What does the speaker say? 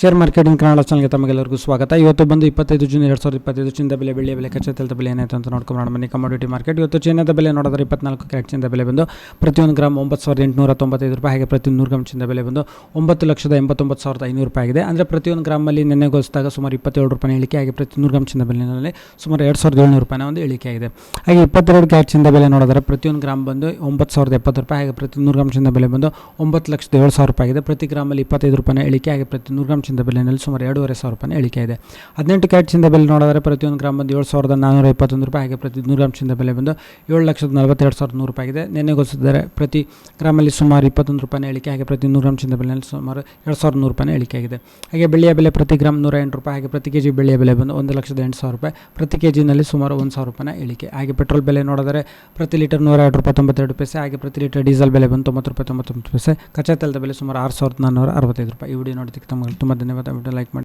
Share marketing Kannada ಚಾನಲ್ಗೆ ತಮಗೆಲ್ಲರಿಗೂ ಸ್ವಾಗತ. ಇವತ್ತು ಬಂದು ಇಪ್ಪತ್ತೈದು ಜೂನ್ ಎರಡು ಸಾವಿರದ ಇಪ್ಪತ್ತೈದು ಚಿನ್ನದ ಬೆಲೆ ಬೆಳೆ ಬೆಲೆ, ಕಚ್ಚಾ ತೆಲದ ಬೆಲೆ ಏನಾಯಿತು ಅಂತ ನೋಡ್ಕೊಂಡು ಬನ್ನಿ ಕಮಾಡಿಟಿ ಮಾರ್ಕೆಟ್ ಇವತ್ತು ಚಿನ್ನದ ಬೆಲೆ ನೋಡಿದ್ರೆ ಇಪ್ಪತ್ನಾಲ್ಕು ಕ್ಯಾರೆಟ್ ಚಿನ್ನದ ಬೆಲೆ ಬಂದು ಪ್ರತಿಯೊಂದು ಗ್ರಾಮ್ ಒಂಬತ್ತು ಸಾವಿರದ ಎಂಟುನೂರ ತೊಂಬತ್ತೈದು ರೂಪಾಯಿ. ಹಾಗೆ ಪ್ರತಿ ನೂರು ಗ್ರಾಮ್ ಚಿನ್ನದ ಬೆಲೆ ಬಂದು ಒಂಬತ್ತು ಲಕ್ಷದ ಎಂಬತ್ತೊಂಬತ್ತು ಸಾವಿರದ ಐನೂರು ರೂಪಾಯಿ ಆಗಿದೆ. ಅಂದರೆ ಪ್ರತಿಯೊಂದು ಗ್ರಾಮಲ್ಲಿ ನೆನ್ನೆ ಹೋಲಿಸಿದಾಗ ಸುಮಾರು ಇಪ್ಪತ್ತೇಳು ರೂಪಾಯಿ ಇಳಿಕೆ ಆಗಿ ಪ್ರತಿ ನೂರು ಗ್ರಾಮ್ ಚಿನ್ನದ ಬೆಲೆಯಲ್ಲಿ ಸುಮಾರು ಎರಡು ಸಾವಿರದ ಏಳ್ನೂರು ರೂಪಾಯಿನ ಒಂದು ಇಳಿಕೆ ಆಗಿದೆ. ಹಾಗೆ ಇಪ್ಪತ್ತೆರಡು ಕ್ಯಾರೆಟ್ ಚಿನ್ನದ ಬೆಲೆ ನೋಡಿದ್ರೆ ಪ್ರತಿಯೊಂದು ಗ್ರಾಮ್ ಬಂದು ಒಂಬತ್ತು ಸಾವಿರದ ಎಪ್ಪತ್ತು ರೂಪಾಯಿ. ಹಾಗೆ ಪ್ರತಿ ನೂರು ಗ್ರಾಮ್ ಚಿನ್ನದ ಬೆಲೆ ಬಂದು ಒಂಬತ್ತು ಲಕ್ಷದ ಏಳು ಸಾವಿರ ರೂಪಾಯಿ ಆಗಿದೆ. ಪ್ರತಿ ಗ್ರಾಮಲ್ಲಿ ಇಪ್ಪತ್ತೈದು ರೂಪಾಯಿನ ಇಳಿಕೆ ಆಗಿ ಪ್ರತಿ ನೂರು ಗ್ರಾಮ್ ಚಿನ್ನದ ಬೆಲೆಯಲ್ಲಿ ಸುಮಾರು ಎರಡೂವರೆ ಸಾವಿರ ರೂಪಾಯಿ ಇಳಿಕೆ ಇದೆ. ಹದಿನೆಂಟು ಕ್ಯಾರೆಟ್ ಚಿನ್ನದ ಬೆಲೆ ನೋಡಿದ್ರೆ ಪ್ರತಿಯೊಂದು ಗ್ರಾಮ್ ಬಂದು ಏಳು ಸಾವಿರದ ನಾನ್ನೂರ ಇಪ್ಪತ್ತೊಂದು ರೂಪಾಯಿ, ಹಾಗೆ ಪ್ರತಿ ನೂರು ಗ್ರಾಮ್ ಚಿನ್ನದ ಬೆಲೆ ಬಂದು ಏಳು ಲಕ್ಷದ ನಲವತ್ತೆರಡು ಸಾವಿರದ ನೂರು ರೂಪಾಯಿ ಆಗಿದೆ. ಗೊತ್ತಿದ್ದಾರೆ ಪ್ರತಿ ಗ್ರಾಮಲ್ಲಿ ಸುಮಾರು ಇಪ್ಪತ್ತೊಂದು ರೂಪಾಯಿ ಇಳಿಕೆ ಹಾಗೆ ಪ್ರತಿ ನೂರು ಗ್ರಾಮ್ ಚಿನ್ನದ ಬೆಲೆಯಲ್ಲಿ ಸುಮಾರು ಎರಡು ಸಾವಿರದ ನೂರು ರೂಪಾಯಿ ಇಳಿಕೆ ಆಗಿದೆ. ಹಾಗೆ ಬೆಳ್ಳಿಯ ಬೆಲೆ ಪ್ರತಿ ಗ್ರಾಮ್ ನೂರ ಎಂಟು ರೂಪಾಯಿ, ಹಾಗೆ ಪ್ರತಿ ಕೆ ಜಿ ಬೆಳ್ಳಿಯ ಬೆಲೆ ಬಂದು ಒಂದು ಲಕ್ಷದ ಎಂಟು ಸಾವಿರ ರೂಪಾಯಿ, ಪ್ರತಿ ಕೆ ಜಿನಲ್ಲಿ ಸುಮಾರು ಒಂದು ಸಾವಿರ ರೂಪಾಯಿ ಇಳಿಕೆ ಹಾಗೆ ಪೆಟ್ರೋಲ್ ಬೆಲೆ ನೋಡಿದರೆ ಪ್ರತಿ ಲೀಟರ್ ನೂರ ಎರಡು ರೂಪಾಯಿ ತೊಂಬತ್ತೆರಡು ಪೈಸೆ, ಹಾಗೆ ಪ್ರತಿ ಲೀಟರ್ ಡೀಸೆಲ್ ಬೆಲೆ ಬಂದು ತೊಂಬತ್ತು ರೂಪಾಯಿ ತೊಂಬತ್ತೊಂಬತ್ತು ಪೈಸೆ, ಕಚ್ಚಾ ತೈಲದ ಬೆಲೆ ಸುಮಾರು ಆರು ಸಾವಿರದ ನಾನ್ನೂರ ಅರವತ್ತೈದು ರೂಪಾಯಿ. ಈ ವಿಡಿಯೋ ನೋಡೋದಕ್ಕೆ ತುಂಬ ಧನ್ಯವಾದ ವಿಡಿಯೋ ಲೈಕ್ ಮಾಡಿ